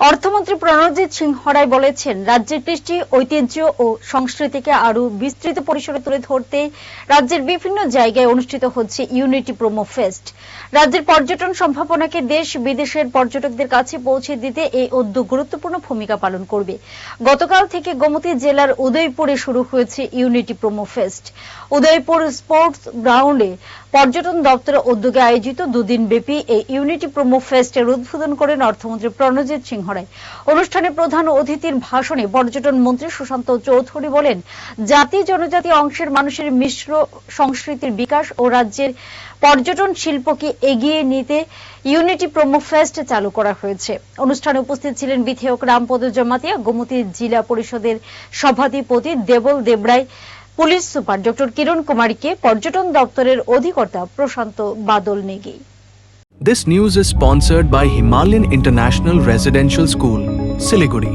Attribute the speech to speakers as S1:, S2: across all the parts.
S1: অর্থমন্ত্রী প্রণজিৎ সিংহ রায় বলেছেন, রাজ্যের কৃষ্টি, ঐতিহ্য ও সংস্কৃতিকে আরও বিস্তৃত পরিসরে তুলে ধরতে রাজ্যের বিভিন্ন জায়গায় অনুষ্ঠিত হচ্ছে ইউনিটি প্রোমো ফেস্ট। রাজ্যের পর্যটন সম্ভাবনাকে দেশ বিদেশের পর্যটকদের কাছে পৌঁছে দিতে এই উদ্যোগ গুরুত্বপূর্ণ ভূমিকা পালন করবে। গতকাল থেকে গোমতী জেলার উদয়পুরে শুরু হয়েছে unity promo fest. Udaipur sports গ্রাউন্ডে পর্যটন দপ্তরের উদ্যোগে আয়োজিত দুদিন ব্যাপী এই ইউনিটি প্রোমো ফেস্টের উদ্বোধন করেন অর্থমন্ত্রী প্রণজিৎ সিংহ রায় অনুষ্ঠানে প্রধান অতিথির ভাষণে পর্যটন মন্ত্রী সুশান্ত চৌধুরী বলেন, জাতি জনজাতি অংশের মানুষের মিশ্র সংস্কৃতির বিকাশ ও রাজ্যের পর্যটন শিল্পকে এগিয়ে নিতে ইউনিটি প্রোমো ফেস্ট চালু করা হয়েছে। অনুষ্ঠানে উপস্থিত ছিলেন বিধায়ক রামপদ জমাতিয়া, গোমতী জেলা পরিষদের সভাধিপতি Debal Debroy, police super doctor Kiran কুমারীকে পর্যটন দপ্তরের অধিকর্তা Prashant Badal Negi.
S2: This news is sponsored by Himalayan International Residential School, Siliguri.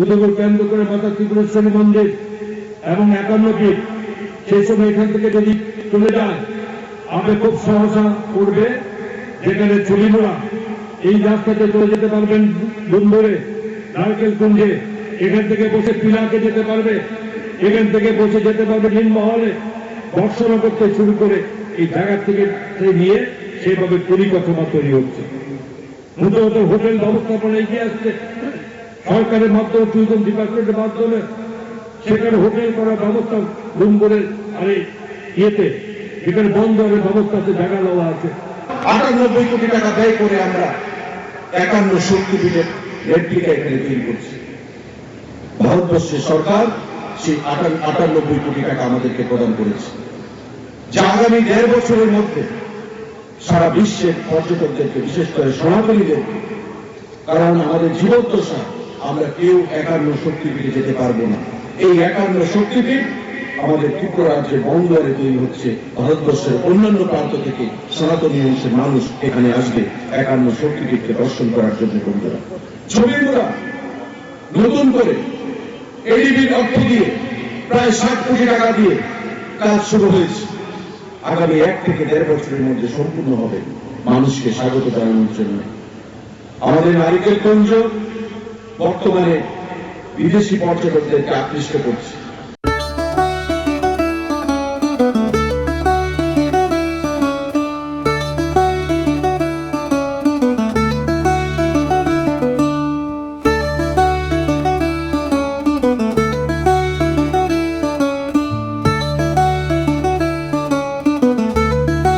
S3: Udaipur কেন্দ্র করে মাতা ত্রিপুরেশ্বরী মন্দির এবং একান্ন সেই সময় এখান থেকে যদি চলে খুব সহসা করবে। যেখানে ছবিমোড়া এই রাস্তাতে চলে যেতে পারবেন বন্ধুরে নারকেল কুঞ্জে। এখান থেকে বসে পিলাকে যেতে পারবে, এখান থেকে বসে যেতে পারবে নীলমহলে দর্শন করতে শুরু করে এই জায়গা থেকে নিয়ে সেভাবে পরিকল্পনা তৈরি হচ্ছে। নতুন হোটেল ব্যবস্থাপনা এগিয়ে আসছে। সরকারের মাধ্যমে টুরিজম ডিপার্টমেন্টের মাধ্যমে সেখানে হোটেল করার ব্যবস্থা রুম করে আরে ইয়েতে, এখানে বন্ধ হবে ব্যবস্থা আছে, জায়গা দেওয়া আছে।
S4: আটানব্বই কোটি টাকা ব্যয় করে আমরা একান্ন শক্তিপীঠের রেপ্লিকা এখানে তৈরি করছি। ভারতবর্ষের সরকার সেই আটানব্বই কোটি টাকা আমাদেরকে প্রদান করেছে। যা আগামী দেড় বছরের মধ্যে সারা বিশ্বের পর্যটকদেরকে, বিশেষ করে সনাতনীদেরকে কারণ আমাদের জীবদ্দশা, আমরা কেউ একান্ন শক্তিপীঠে যেতে পারব না। এই একান্ন শক্তিপীঠ আমাদের ত্রিপুরা রাজ্যের বঙ্গদ্বারে তৈরি হচ্ছে। ভারতবর্ষের অন্যান্য প্রান্ত থেকে সনাতনী অংশের মানুষ এখানে আসবে একান্ন শক্তিপীঠকে দর্শন করার জন্য বন্ধুরা। মোড়া নতুন করে এডিবির অর্থ দিয়ে প্রায় ষাট কোটি টাকা দিয়ে কাজ শুরু হয়েছে। আগামী এক থেকে দেড় বছরের মধ্যে সম্পূর্ণ হবে মানুষকে স্বাগত জানানোর জন্য। আমাদের নারিকেল কুঞ্জ বর্তমানে বিদেশি পর্যটকদেরকে আকৃষ্ট করছে।